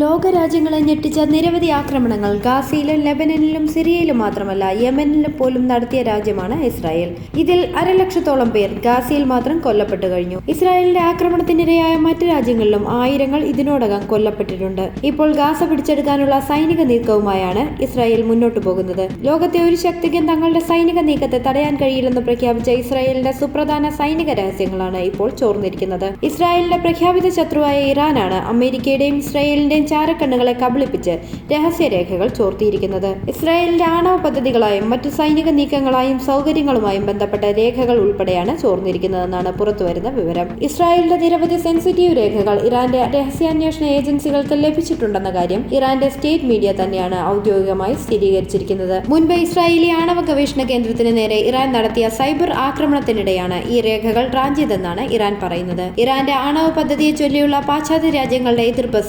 ലോകരാജ്യങ്ങളെ ഞെട്ടിച്ച നിരവധി ആക്രമണങ്ങൾ ഗാസയിലും ലെബനനിലും സിറിയയിലും മാത്രമല്ല യമനിലും പോലും നടത്തിയ രാജ്യമാണ് ഇസ്രായേൽ. ഇതിൽ അരലക്ഷത്തോളം പേർ ഗാസയിൽ മാത്രം കൊല്ലപ്പെട്ടു കഴിഞ്ഞു. ഇസ്രായേലിന്റെ ആക്രമണത്തിനിരയായ മറ്റ് രാജ്യങ്ങളിലും ആയിരങ്ങൾ ഇതിനോടകം കൊല്ലപ്പെട്ടിട്ടുണ്ട്. ഇപ്പോൾ ഗാസ പിടിച്ചെടുക്കാനുള്ള സൈനിക നീക്കവുമായാണ് ഇസ്രായേൽ മുന്നോട്ടു പോകുന്നത്. ലോകത്തെ ഒരു ശക്തിക്കും തങ്ങളുടെ സൈനിക നീക്കത്തെ തടയാൻ കഴിയില്ലെന്ന് പ്രഖ്യാപിച്ച ഇസ്രായേലിന്റെ സുപ്രധാന സൈനിക രഹസ്യങ്ങളാണ് ഇപ്പോൾ ചോർന്നിരിക്കുന്നത്. ഇസ്രായേലിന്റെ പ്രഖ്യാപിത ശത്രുവായ ഇറാനാണ് അമേരിക്കയുടെയും ഇസ്രായേലിന്റെയും ചാരക്കണ്ണുകളെ കബളിപ്പിച്ച് രഹസ്യരേഖകൾ ചോർത്തിയിരിക്കുന്നത്. ഇസ്രായേലിന്റെ ആണവ പദ്ധതികളായും മറ്റു സൈനിക നീക്കങ്ങളായും സൗകര്യങ്ങളുമായും ബന്ധപ്പെട്ട രേഖകൾ ഉൾപ്പെടെയാണ് ചോർന്നിരിക്കുന്നതെന്നാണ് പുറത്തുവരുന്ന വിവരം. ഇസ്രായേലിന്റെ നിരവധി സെൻസിറ്റീവ് രേഖകൾ ഇറാന്റെ രഹസ്യാന്വേഷണ ഏജൻസികൾക്ക് ലഭിച്ചിട്ടുണ്ടെന്ന കാര്യം ഇറാന്റെ സ്റ്റേറ്റ് മീഡിയ തന്നെയാണ് ഔദ്യോഗികമായി സ്ഥിരീകരിച്ചിരിക്കുന്നത്. മുൻപ് ഇസ്രായേലി ആണവ ഗവേഷണ കേന്ദ്രത്തിന് നേരെ ഇറാൻ നടത്തിയ സൈബർ ആക്രമണത്തിനിടെയാണ് ഈ രേഖകൾ റാഞ്ചിയതെന്നാണ് ഇറാൻ പറയുന്നത്. ഇറാന്റെ ആണവ പദ്ധതിയെ ചൊല്ലിയുള്ള പാശ്ചാത്യ രാജ്യങ്ങളുടെ എതിർപ്പ്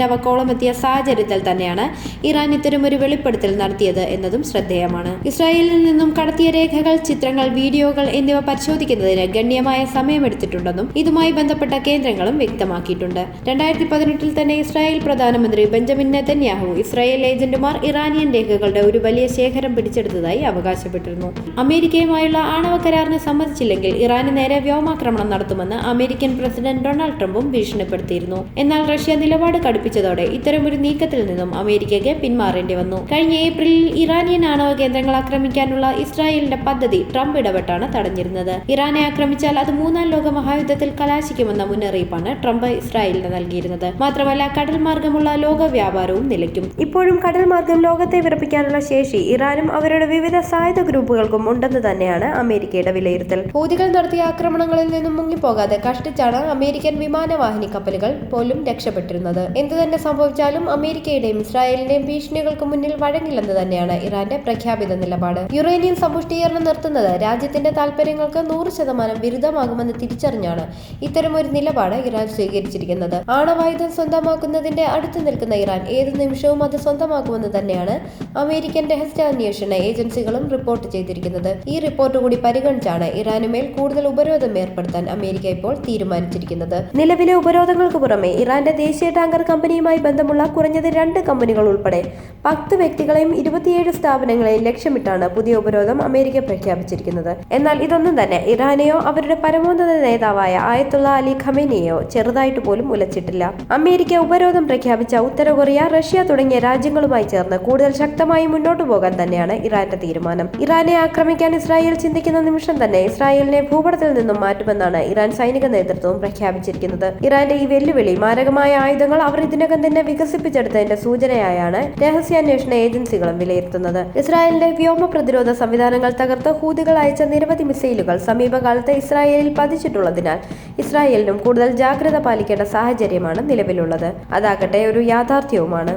സംഘർഷത്തിന്റെ അവക്കോളമെത്തിയ സാഹചര്യത്തിൽ തന്നെയാണ് ഇറാൻ ഇത്തരമൊരു വെളിപ്പെടുത്തൽ നടത്തിയത് എന്നതും ശ്രദ്ധേയമാണ്. ഇസ്രായേലിൽ നിന്നും കടത്തിയ രേഖകൾ ചിത്രങ്ങൾ വീഡിയോകൾ എന്നിവ പരിശോധിക്കുന്നതിന് ഗണ്യമായ സമയമെടുത്തിട്ടുണ്ടെന്നും ഇതുമായി ബന്ധപ്പെട്ട കേന്ദ്രങ്ങളും വ്യക്തമാക്കിയിട്ടുണ്ട്. രണ്ടായിരത്തി പതിനെട്ടിൽ തന്നെ ഇസ്രായേൽ പ്രധാനമന്ത്രി ബെഞ്ചമിൻ നെതന്യാഹു ഇസ്രായേൽ ഏജന്റുമാർ ഇറാനിയൻ രേഖകളുടെ ഒരു വലിയ ശേഖരം പിടിച്ചെടുത്തതായി അവകാശപ്പെട്ടിരുന്നു. അമേരിക്കയുമായുള്ള ആണവ കരാറിന് സമ്മതിച്ചില്ലെങ്കിൽ ഇറാന് നേരെ വ്യോമാക്രമണം നടത്തുമെന്ന് അമേരിക്കൻ പ്രസിഡന്റ് ഡൊണാൾഡ് ട്രംപും ഭീഷണിപ്പെടുത്തിയിരുന്നു. എന്നാൽ റഷ്യ നിലപാട് കടുപ്പിച്ചതോടെ ഇത്തരമൊരു നീക്കത്തിൽ നിന്നും അമേരിക്കയ്ക്ക് പിന്മാറേണ്ടി വന്നു. കഴിഞ്ഞ ഏപ്രിലിൽ ഇറാനിയൻ ആണവ കേന്ദ്രങ്ങൾ ആക്രമിക്കാനുള്ള ഇസ്രായേലിന്റെ പദ്ധതി ട്രംപ് ഇടപെട്ടാണ് തടഞ്ഞിരുന്നത്. ഇറാനെ ആക്രമിച്ചാൽ അത് മൂന്നാം ലോക മഹായുദ്ധത്തിൽ കലാശിക്കുമെന്ന മുന്നറിയിപ്പാണ് ട്രംപ് ഇസ്രായേലിന് നൽകിയിരുന്നത്. മാത്രമല്ല കടൽ മാർഗമുള്ള ലോക വ്യാപാരവും നിലയ്ക്കും. ഇപ്പോഴും കടൽ മാർഗം ലോകത്തെ വിറപ്പിക്കാനുള്ള ശേഷി ഇറാനും അവരുടെ വിവിധ സായുധ ഗ്രൂപ്പുകൾക്കും ഉണ്ടെന്ന് തന്നെയാണ് അമേരിക്കയുടെ വിലയിരുത്തൽ. ഹൂതികൾ നടത്തിയ ആക്രമണങ്ങളിൽ നിന്നും മുങ്ങിപ്പോകാതെ കഷ്ടിച്ചാണ് അമേരിക്കൻ വിമാനവാഹിനി കപ്പലുകൾ പോലും രക്ഷപ്പെട്ടിരുന്നത്. എന്തു തന്നെ സംഭവിച്ചാലും അമേരിക്കയുടെയും ഇസ്രായേലിന്റെയും ഭീഷണികൾക്ക് മുന്നിൽ വഴങ്ങില്ലെന്ന് തന്നെയാണ് ഇറാന്റെ പ്രഖ്യാപിത നിലപാട്. യുറേനിയം സമ്പുഷ്ടീകരണം നിർത്തുന്നത് രാജ്യത്തിന്റെ താൽപര്യങ്ങൾക്ക് നൂറ് ശതമാനം വിരുദ്ധമാകുമെന്ന് തിരിച്ചറിഞ്ഞാണ് ഇത്തരമൊരു നിലപാട് ഇറാൻ സ്വീകരിച്ചിരിക്കുന്നത്. ആണവായുധം സ്വന്തമാക്കുന്നതിന്റെ അടുത്ത് നിൽക്കുന്ന ഇറാൻ ഏത് നിമിഷവും അത് സ്വന്തമാക്കുമെന്ന് തന്നെയാണ് അമേരിക്കൻ രഹസ്യാന്വേഷണ ഏജൻസികളും റിപ്പോർട്ട് ചെയ്തിരിക്കുന്നത്. ഈ റിപ്പോർട്ട് കൂടി പരിഗണിച്ചാണ് ഇറാനുമേൽ കൂടുതൽ ഉപരോധം ഏർപ്പെടുത്താൻ അമേരിക്ക ഇപ്പോൾ തീരുമാനിച്ചിരിക്കുന്നത്. നിലവിലെ ഉപരോധങ്ങൾക്ക് പുറമെ ഇറാന്റെ ദേശീയ ടാങ്കർ കമ്പനിയുമായി ബന്ധമുള്ള കുറഞ്ഞത് രണ്ട് കമ്പനികൾ ഉൾപ്പെടെ പത്ത് വ്യക്തികളെയും ഇരുപത്തിയേഴ് സ്ഥാപനങ്ങളെയും ലക്ഷ്യമിട്ടാണ് പുതിയ ഉപരോധം അമേരിക്ക പ്രഖ്യാപിച്ചിരിക്കുന്നത്. എന്നാൽ ഇതൊന്നും തന്നെ ഇറാനെയോ അവരുടെ പരമോന്നത നേതാവായ ആയത്തുള്ള അലി ഖമേനിയെയോ ചെറുതായിട്ട് പോലും ഉലച്ചിട്ടില്ല. അമേരിക്ക ഉപരോധം പ്രഖ്യാപിച്ച ഉത്തര കൊറിയ റഷ്യ തുടങ്ങിയ രാജ്യങ്ങളുമായി ചേർന്ന് കൂടുതൽ ശക്തമായി മുന്നോട്ടു പോകാൻ തന്നെയാണ് ഇറാന്റെ തീരുമാനം. ഇറാനെ ആക്രമിക്കാൻ ഇസ്രായേൽ ചിന്തിക്കുന്ന നിമിഷം തന്നെ ഇസ്രായേലിനെ ഭൂപടത്തിൽ നിന്നും മാറ്റുമെന്നാണ് ഇറാൻ സൈനിക നേതൃത്വവും പ്രഖ്യാപിച്ചിരിക്കുന്നത്. ഇറാന്റെ ഈ വെല്ലുവിളി മാരകമായ ആയുധങ്ങൾ അവർ ഇതിനകം തന്നെ വികസിപ്പിച്ചെടുത്തതിന്റെ സൂചനയായാണ് രഹസ്യാന്വേഷണ ഏജൻസികളും വിലയിരുത്തുന്നത്. ഇസ്രായേലിന്റെ വ്യോമ പ്രതിരോധ സംവിധാനങ്ങൾ തകർത്ത് ഹൂതികൾ അയച്ച നിരവധി മിസൈലുകൾ സമീപകാലത്ത് ഇസ്രായേലിൽ പതിച്ചിട്ടുള്ളതിനാൽ ഇസ്രായേലിനും കൂടുതൽ ജാഗ്രത പാലിക്കേണ്ട സാഹചര്യമാണ് നിലവിലുള്ളത്. അതാകട്ടെ ഒരു യാഥാർത്ഥ്യവുമാണ്.